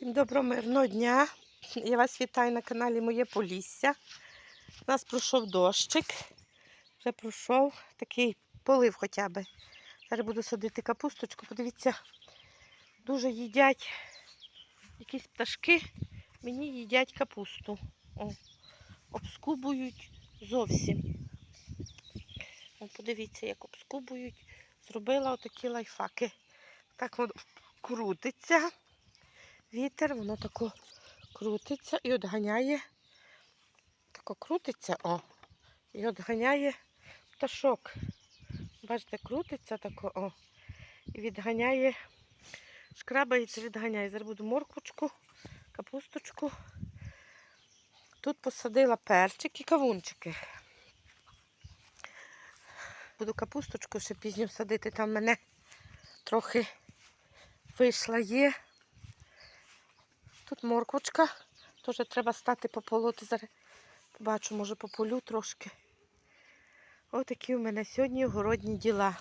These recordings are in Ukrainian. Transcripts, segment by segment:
Всім доброго мирного дня. Я вас вітаю на каналі Моє Полісся. У нас пройшов дощик. Вже пройшов такий полив хоча б. Зараз буду садити капусточку. Подивіться, дуже їдять якісь пташки. Мені їдять капусту. О, обскубують зовсім. О, подивіться, як обскубують. Зробила отакі лайфаки. Так воно крутиться вітер, воно тако крутиться і отганяє. Тако крутиться, о, і отганяє пташок. Бачите, крутиться тако, о, і відганяє, шкрабається, відганяє. Зараз буду морквочку, капусточку. Тут посадила перчик і кавунчики. Буду капусточку ще пізньо садити, там мене трохи вийшла є. Тут морквочка. Теж треба стати пополоти. Зараз побачу, може пополю трошки. Отакі у мене сьогодні городні діла.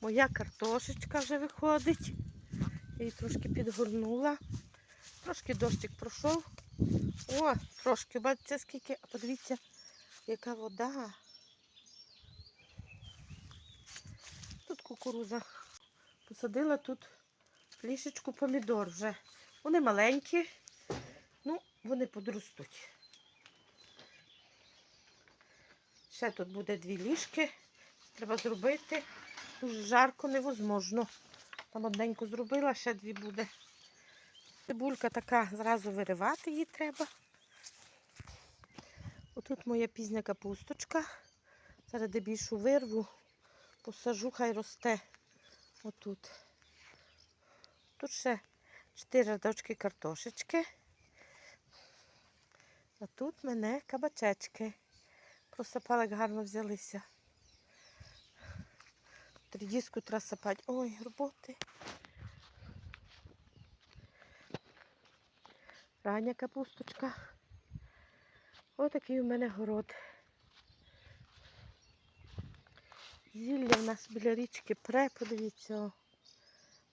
Моя картошечка вже виходить. Я її трошки підгорнула. Трошки дощик пройшов. О, трошки, бачите, скільки. А подивіться, яка вода. Тут кукуруза. Посадила тут плішечку помідор вже. Вони маленькі, ну, вони подростуть. Ще тут буде дві ліжки. Треба зробити. Дуже жарко, невозможно. Там одненьку зробила, ще дві буде. Цибулька така, зразу виривати її треба. Отут моя пізня капусточка. Зараз де більшу вирву, посажу, хай росте. Отут. Тут ще чотири рядочки картошечки. А тут мене кабачечки. Просапали, як гарно взялися. Тридіску треба сапати. Ой, роботи. Рання капусточка. Отакий у мене город. Зілля в нас біля річки пре, подивіться.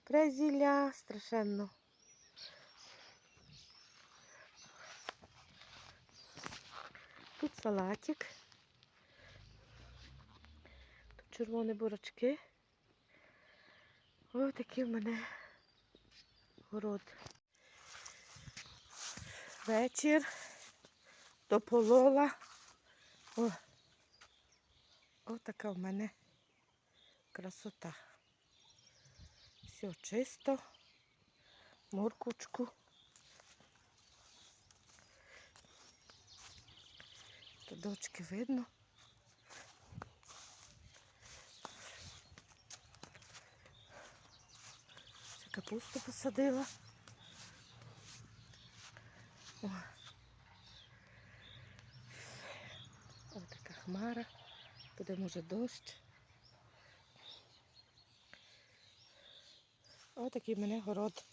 Пре зілля страшенно. Тут салатик. Тут червоні бурачки. Ось такий в мене город. Вечір. Дополола. О, Ось така в мене красота. Все чисто. Морквочку. Дочки видно. Ще капусту посадила. О. Ось така хмара. Буде може дощ. Ось такий мене город.